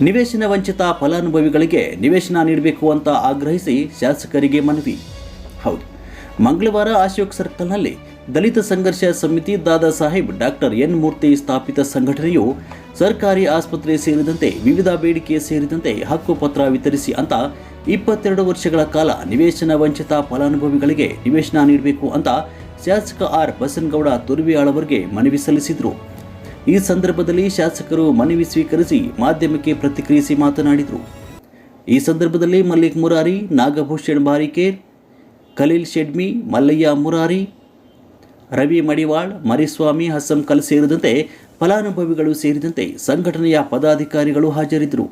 ನಿವೇಶನ ವಂಚಿತ ಫಲಾನುಭವಿಗಳಿಗೆ ನಿವೇಶನ ನೀಡಬೇಕು ಅಂತ ಆಗ್ರಹಿಸಿ ಶಾಸಕರಿಗೆ ಮನವಿ. ಹೌದು. ಮಂಗಳವಾರ ಅಶೋಕ್ ಸರ್ಕಲ್ನಲ್ಲಿ ದಲಿತ ಸಂಘರ್ಷ ಸಮಿತಿ ದಾದಾ ಸಾಹೇಬ್ ಡಾಕ್ಟರ್ ಎನ್ ಮೂರ್ತಿ ಸ್ಥಾಪಿತ ಸಂಘಟನೆಯು ಸರ್ಕಾರಿ ಆಸ್ಪತ್ರೆ ಸೇರಿದಂತೆ ವಿವಿಧ ಬೇಡಿಕೆ ಸೇರಿದಂತೆ ಹಕ್ಕುಪತ್ರ ವಿತರಿಸಿ ಅಂತ ಇಪ್ಪತ್ತೆರಡು ವರ್ಷಗಳ ಕಾಲ ನಿವೇಶನ ವಂಚಿತ ಫಲಾನುಭವಿಗಳಿಗೆ ನಿವೇಶನ ನೀಡಬೇಕು ಅಂತ ಶಾಸಕ ಆರ್ ಬಸನ್ಗೌಡ ತುರ್ವಿಯಾಳವರಿಗೆ ಮನವಿ ಸಲ್ಲಿಸಿದರು. ಈ ಸಂದರ್ಭದಲ್ಲಿ ಶಾಸಕರು ಮನವಿ ಸ್ವೀಕರಿಸಿ ಮಾಧ್ಯಮಕ್ಕೆ ಪ್ರತಿಕ್ರಿಯಿಸಿ ಮಾತನಾಡಿದರು. ಈ ಸಂದರ್ಭದಲ್ಲಿ ಮಲ್ಲಿಕ್ ಮುರಾರಿ, ನಾಗಭೂಷಣ್ ಬಾರಿಕೇರ್ ಖಲೀಲ್ ಶೆಡ್ಮಿ, ಮಲ್ಲಯ್ಯ ಮುರಾರಿ, ರವಿ ಮಡಿವಾಳ್, ಮರಿಸ್ವಾಮಿ ಹಸಂಕಲ್ ಸೇರಿದಂತೆ ಫಲಾನುಭವಿಗಳು ಸೇರಿದಂತೆ ಸಂಘಟನೆಯ ಪದಾಧಿಕಾರಿಗಳು ಹಾಜರಿದ್ದರು.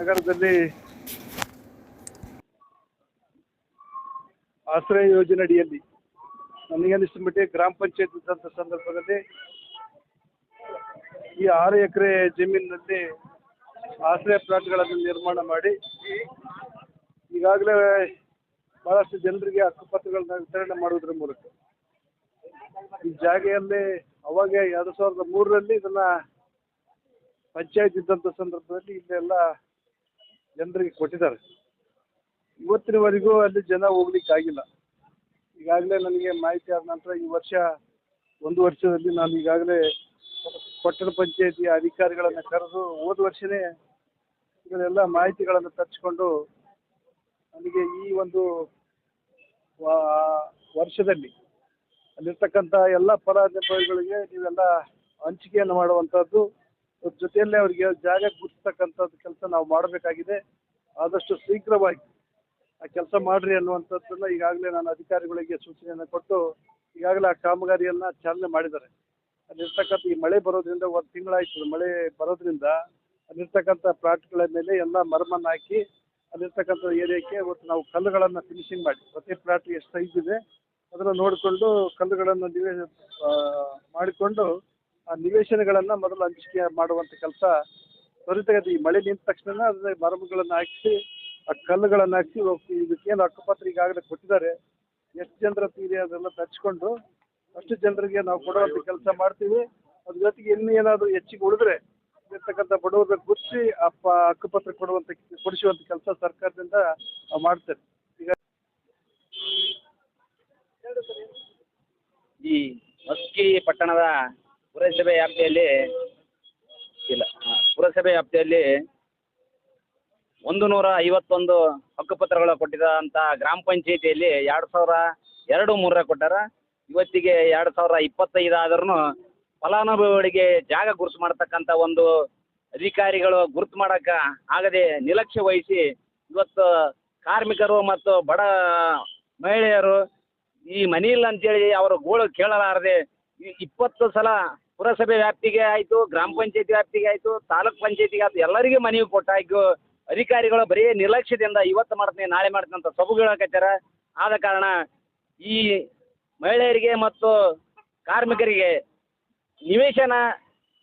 ನಗರದಲ್ಲಿ ಆಶ್ರಯ ಯೋಜನೆ ಅಡಿಯಲ್ಲಿ ನನಗನ್ನಿಸಿದ ಮಟ್ಟಿಗೆ ಗ್ರಾಮ ಪಂಚಾಯತ್ ಇದ್ದಂಥ ಸಂದರ್ಭದಲ್ಲಿ ಈ ಆರು ಎಕರೆ ಜಮೀನಿನಲ್ಲಿ ಆಶ್ರಯ ಪ್ಲಾಟ್ಗಳನ್ನು ನಿರ್ಮಾಣ ಮಾಡಿ ಈಗಾಗಲೇ ಬಹಳಷ್ಟು ಜನರಿಗೆ ಹಕ್ಕುಪತ್ರಗಳನ್ನ ವಿತರಣೆ ಮಾಡುವುದರ ಮೂಲಕ ಈ ಜಾಗೆಯಲ್ಲಿ ಅವಾಗ ಎರಡು ಸಾವಿರದ ಮೂರರಲ್ಲಿ ಇದನ್ನ ಪಂಚಾಯತ್ ಇದ್ದಂಥ ಸಂದರ್ಭದಲ್ಲಿ ಇಲ್ಲೆಲ್ಲ ಜನರಿಗೆ ಕೊಟ್ಟಿದ್ದಾರೆ. ಇವತ್ತಿನವರೆಗೂ ಅಲ್ಲಿ ಜನ ಹೋಗ್ಲಿಕ್ಕೆ ಆಗಿಲ್ಲ ಈಗಾಗಲೇ ನನಗೆ ಮಾಹಿತಿ ಆದ ನಂತರ ಈ ವರ್ಷ ಒಂದು ವರ್ಷದಲ್ಲಿ ನಾನು ಈಗಾಗಲೇ ಪಟ್ಟಣ ಪಂಚಾಯತಿ ಅಧಿಕಾರಿಗಳನ್ನು ಕರೆದು ಹೋದ ವರ್ಷನೇ ಇದನ್ನೆಲ್ಲ ಮಾಹಿತಿಗಳನ್ನು ತರಿಸ್ಕೊಂಡು ನನಗೆ ಈ ಒಂದು ವರ್ಷದಲ್ಲಿ ಅಲ್ಲಿರ್ತಕ್ಕಂಥ ಎಲ್ಲ ಫಲಾನುಭವಿಗಳಿಗೆ ನೀವೆಲ್ಲ ಹಂಚಿಕೆಯನ್ನು ಮಾಡುವಂಥದ್ದು ಜೊತೆಯಲ್ಲೇ ಅವರಿಗೆ ಜಾಗ ಗುರುತಿಸ್ತಕ್ಕಂಥದ್ದು ಕೆಲಸ ನಾವು ಮಾಡಬೇಕಾಗಿದೆ. ಆದಷ್ಟು ಶೀಘ್ರವಾಗಿ ಆ ಕೆಲಸ ಮಾಡ್ರಿ ಅನ್ನುವಂಥದ್ದನ್ನ ಈಗಾಗಲೇ ನಾನು ಅಧಿಕಾರಿಗಳಿಗೆ ಸೂಚನೆಯನ್ನು ಕೊಟ್ಟು ಈಗಾಗಲೇ ಆ ಕಾಮಗಾರಿಯನ್ನು ಚಾಲನೆ ಮಾಡಿದ್ದಾರೆ. ಅಲ್ಲಿರ್ತಕ್ಕಂಥ ಈ ಮಳೆ ಬರೋದ್ರಿಂದ ಒಂದು ತಿಂಗಳಾಯ್ತು ಮಳೆ ಬರೋದ್ರಿಂದ ಅಲ್ಲಿರ್ತಕ್ಕಂಥ ಪ್ಲಾಟ್ಗಳ ಮೇಲೆ ಎಲ್ಲ ಮರಮನ್ನು ಹಾಕಿ ಅಲ್ಲಿರ್ತಕ್ಕಂಥ ಏರಿಯಾಕ್ಕೆ ಇವತ್ತು ನಾವು ಕಲ್ಲುಗಳನ್ನು ಫಿನಿಶಿಂಗ್ ಮಾಡಿ. ಪ್ರತಿ ಪ್ಲಾಟ್ ಎಷ್ಟು ಸೈಜ್ ಇದೆ, ಅದನ್ನು ನೋಡಿಕೊಂಡು ಕಲ್ಲುಗಳನ್ನು ನಿವೇ ಮಾಡಿಕೊಂಡು ಆ ನಿವೇಶನಗಳನ್ನು ಮೊದಲು ಹಂಚಿಕೆ ಮಾಡುವಂಥ ಕೆಲಸ ತ್ವರಿತಗತಿ ಈ ಮಳೆ ನಿಂತ ತಕ್ಷಣ ಅದನ್ನ ಮರಮಗಳನ್ನು ಹಾಕಿಸಿ, ಆ ಕಲ್ಲುಗಳನ್ನು ಹಾಕಿ ಇದಕ್ಕೇನು ಹಕ್ಕುಪತ್ರ ಈಗಾಗಲೇ ಕೊಟ್ಟಿದ್ದಾರೆ. ಎಷ್ಟು ಜನರ ತೀರಿ ಅದೆಲ್ಲ ತರಿಸ್ಕೊಂಡು ಅಷ್ಟು ಜನರಿಗೆ ನಾವು ಕೊಡುವಂಥ ಕೆಲಸ ಮಾಡ್ತೀವಿ. ಅದ್ರ ಜೊತೆಗೆ ಇನ್ನೂ ಹೆಚ್ಚಿಗೆ ಉಳಿದ್ರೆ ಇರ್ತಕ್ಕಂಥ ಬಡವರ ಗುರ್ತಿಸಿ ಅಪ್ಪ, ಹಕ್ಕುಪತ್ರ ಕೊಡುವಂಥ ಕೊಡಿಸುವಂಥ ಕೆಲಸ ಸರ್ಕಾರದಿಂದ ನಾವು ಮಾಡ್ತೇವೆ. ಈಗ ಈ ಮಸ್ಕಿ ಪಟ್ಟಣದ ಪುರಸಭೆ ವ್ಯಾಪ್ತಿಯಲ್ಲಿ ಇಲ್ಲ ಪುರಸಭೆ ವ್ಯಾಪ್ತಿಯಲ್ಲಿ ಒಂದು ನೂರ ಐವತ್ತೊಂದು ಹಕ್ಕುಪತ್ರಗಳು ಕೊಟ್ಟಿದಂಥ ಗ್ರಾಮ ಪಂಚಾಯಿತಿಯಲ್ಲಿ ಎರಡು ಸಾವಿರ ಎರಡು ಮೂರರ ಕೊಟ್ಟಾರ. ಇವತ್ತಿಗೆ ಎರಡು ಸಾವಿರ ಇಪ್ಪತ್ತೈದು ಆದ್ರೂ ಫಲಾನುಭವಿಗಳಿಗೆ ಜಾಗ ಗುರುತು ಮಾಡತಕ್ಕಂತ ಒಂದು ಅಧಿಕಾರಿಗಳು ಗುರುತು ಮಾಡಕ್ಕೆ ಆಗದೆ ನಿರ್ಲಕ್ಷ್ಯ ವಹಿಸಿ ಇವತ್ತು ಕಾರ್ಮಿಕರು ಮತ್ತು ಬಡ ಮಹಿಳೆಯರು ಈ ಮನೆ ಇಲ್ಲ ಅಂತೇಳಿ ಅವರ ಗೋಳು ಕೇಳಲಾರದೆ ಇಪ್ಪತ್ತು ಸಲ ಪುರಸಭೆ ವ್ಯಾಪ್ತಿಗೆ ಆಯಿತು, ಗ್ರಾಮ ಪಂಚಾಯತಿ ವ್ಯಾಪ್ತಿಗೆ ಆಯಿತು, ತಾಲೂಕ್ ಪಂಚಾಯತಿಗೆ ಆಯ್ತು, ಎಲ್ಲರಿಗೆ ಮನವಿ ಕೊಟ್ಟಾಯ್ತು ಅಧಿಕಾರಿಗಳು ಬರೀ ನಿರ್ಲಕ್ಷ್ಯದಿಂದ ಇವತ್ತು ಮಾಡ್ತೀನಿ, ನಾಳೆ ಮಾಡ್ತೀನಿ ಅಂತ ಹೇಳಕತ್ತಾರ ಆದ ಕಾರಣ ಈ ಮಹಿಳೆಯರಿಗೆ ಮತ್ತು ಕಾರ್ಮಿಕರಿಗೆ ನಿವೇಶನ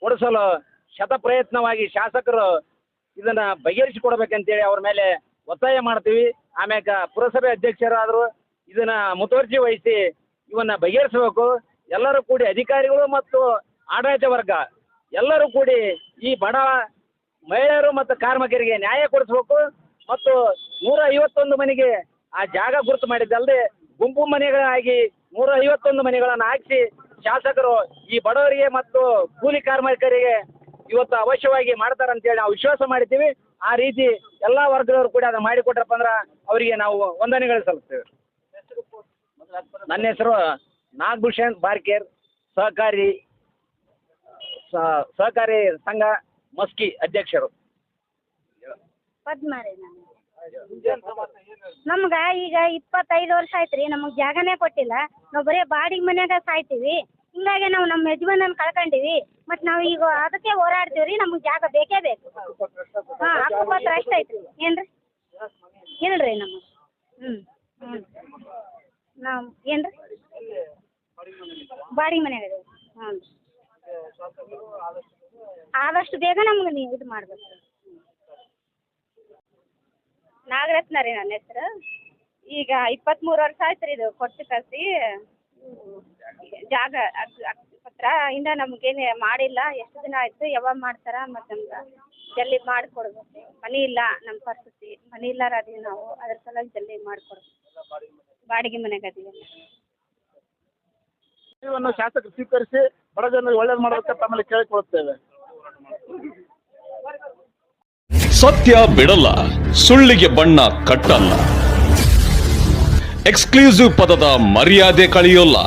ಕೊಡಿಸಲು ಶತ ಪ್ರಯತ್ನವಾಗಿ ಶಾಸಕರು ಇದನ್ನ ಬಗೆಹರಿಸಿಕೊಡ್ಬೇಕಂತೇಳಿ ಅವ್ರ ಮೇಲೆ ಒತ್ತಾಯ ಮಾಡ್ತೀವಿ. ಆಮ್ಯಾಕ ಪುರಸಭೆ ಅಧ್ಯಕ್ಷರಾದರು ಇದನ್ನ ಮುತುವರ್ಜಿ ವಹಿಸಿ ಇವನ್ನ ಬಗೆಹರಿಸಬೇಕು. ಎಲ್ಲರೂ ಕೂಡಿ ಅಧಿಕಾರಿಗಳು ಮತ್ತು ಆಡಳಿತ ವರ್ಗ ಎಲ್ಲರೂ ಕೂಡಿ ಈ ಬಡ ಮಹಿಳೆಯರು ಮತ್ತು ಕಾರ್ಮಿಕರಿಗೆ ನ್ಯಾಯ ಕೊಡಿಸ್ಬೇಕು. ಮತ್ತು ನೂರ ಐವತ್ತೊಂದು ಮನೆಗೆ ಆ ಜಾಗ ಗುರುತು ಮಾಡಿದ್ದಲ್ಲದೆ ಗುಂಪು ಮನೆಗಳಾಗಿ ನೂರ ಐವತ್ತೊಂದು ಮನೆಗಳನ್ನು ಹಾಕಿಸಿ ಶಾಸಕರು ಈ ಬಡವರಿಗೆ ಮತ್ತು ಕೂಲಿ ಕಾರ್ಮಿಕರಿಗೆ ಇವತ್ತು ಅವಶ್ಯವಾಗಿ ಮಾಡ್ತಾರೆ ಅಂತೇಳಿ ನಾವು ವಿಶ್ವಾಸ ಮಾಡಿದ್ದೀವಿ. ಆ ರೀತಿ ಎಲ್ಲ ವರ್ಗದವರು ಕೂಡ ಅದನ್ನು ಮಾಡಿಕೊಟ್ರಪ್ಪ ಅಂದ್ರೆ ಅವರಿಗೆ ನಾವು ವಂದನೆಗಳು ಸಲ್ಲಿಸ್ತೇವೆ. ನನ್ನ ಹೆಸರು ನಾಗಭೂಷಣ್ ಬಾರ್ಕೇರ್, ಸಹಕಾರಿ ಸಹಕಾರಿ ಸಂಘ ಮಸ್ಕಿ ಅಧ್ಯಕ್ಷರು. ನಮ್ಗೆ ಈಗ ಇಪ್ಪತ್ತೈದು ವರ್ಷ ಆಯ್ತು ರೀ ನಮಗೆ ಜಾಗನೇ ಕೊಟ್ಟಿಲ್ಲ. ನಾವು ಬರೀ ಬಾಡಿಗೆ ಮನ್ಯಾಗ ಸಾಯ್ತೀವಿ. ಹಿಂಗಾಗಿ ನಾವು ನಮ್ಮ ಯಜಮಾನನ್ ಕಳ್ಕೊಂಡೀವಿ. ಮತ್ತು ನಾವು ಈಗ ಅದಕ್ಕೆ ಹೋರಾಡ್ತೀವಿ ರೀ ನಮಗೆ ಜಾಗ ಬೇಕೇ ಬೇಕು. ಹಾಂ ಹಕ್ಕುಪತ್ರ ಪತ್ರ ಐತೆ ರೀ ಏನು ರೀ ಇಲ್ಲ ರೀ ನಮಗೆ. ಹ್ಞೂ ಹ್ಞೂ ನಾವು ಏನು ರೀ ಬಾಡಿಗೆ ಮನ್ಯಾಗ ಹ್ಞೂ ಆದಷ್ಟು ಬೇಗ ನಮ್ಗೆ ನೀವು ಇದು ಮಾಡ್ಬೇಕು. ನಾಗರತ್ನ ರೀ ನನ್ನ ಹೆಸರು. ಈಗ ಇಪ್ಪತ್ತ್ಮೂರು ವರ್ಷ ಆಯ್ತು ರೀ ಇದು ಕೊಟ್ಟು ಕಳಿಸಿ ಜಾಗ ಪತ್ರ ಇಂದ ನಮಗೇನು ಮಾಡಿಲ್ಲ. ಎಷ್ಟು ದಿನ ಆಯಿತು, ಯಾವಾಗ ಮಾಡ್ತಾರ ಮತ್ತು ನಮ್ಗೆ ಜಲ್ದಿ ಮಾಡಿಕೊಡ್ಬೇಕು. ಮನೆ ಇಲ್ಲ ನಮ್ಮ ಪರಿಸ್ಥಿತಿ. ಮನೆ ಇಲ್ಲಾರ ಅದೀವಿ ನಾವು ಅದ್ರ ಸಲುವಾಗಿ ಜಲ್ದಿ ಮಾಡಿಕೊಡ್ಬೇಕು. ಬಾಡಿಗೆ ಮನೆಗೆ ಅದೀವಿ ಶಾಸಕರು ಸ್ವೀಕರಿಸಿ ಬಡ ಜನರಿಗೆ ಒಳ್ಳೇದು ಮಾಡಬೇಕಂತ ಆಮೇಲೆ ಕೇಳಿಕೊಳ್ಳುತ್ತೇವೆ ಸತ್ಯ ಬಿಡಲ್ಲ, ಸುಳ್ಳಿಗೆ ಬಣ್ಣ ಕಟ್ಟಲ್ಲ. ಎಕ್ಸ್ಕ್ಲೂಸಿವ್ ಪದದ ಮರ್ಯಾದೆ ಕಳೆಯೋಲ್ಲ.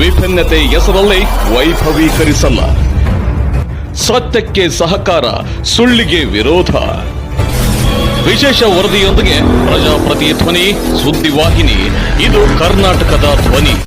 ವಿಭಿನ್ನತೆ ಹೆಸರಲ್ಲಿ ವೈಭವೀಕರಿಸಲ್ಲ. ಸತ್ಯಕ್ಕೆ ಸಹಕಾರ, ಸುಳ್ಳಿಗೆ ವಿರೋಧ. ವಿಶೇಷ ವರದಿಯೊಂದಿಗೆ ಪ್ರಜಾಪ್ರತಿ ಧ್ವನಿ ಸುದ್ದಿವಾಹಿನಿ, ಇದು ಕರ್ನಾಟಕದ ಧ್ವನಿ.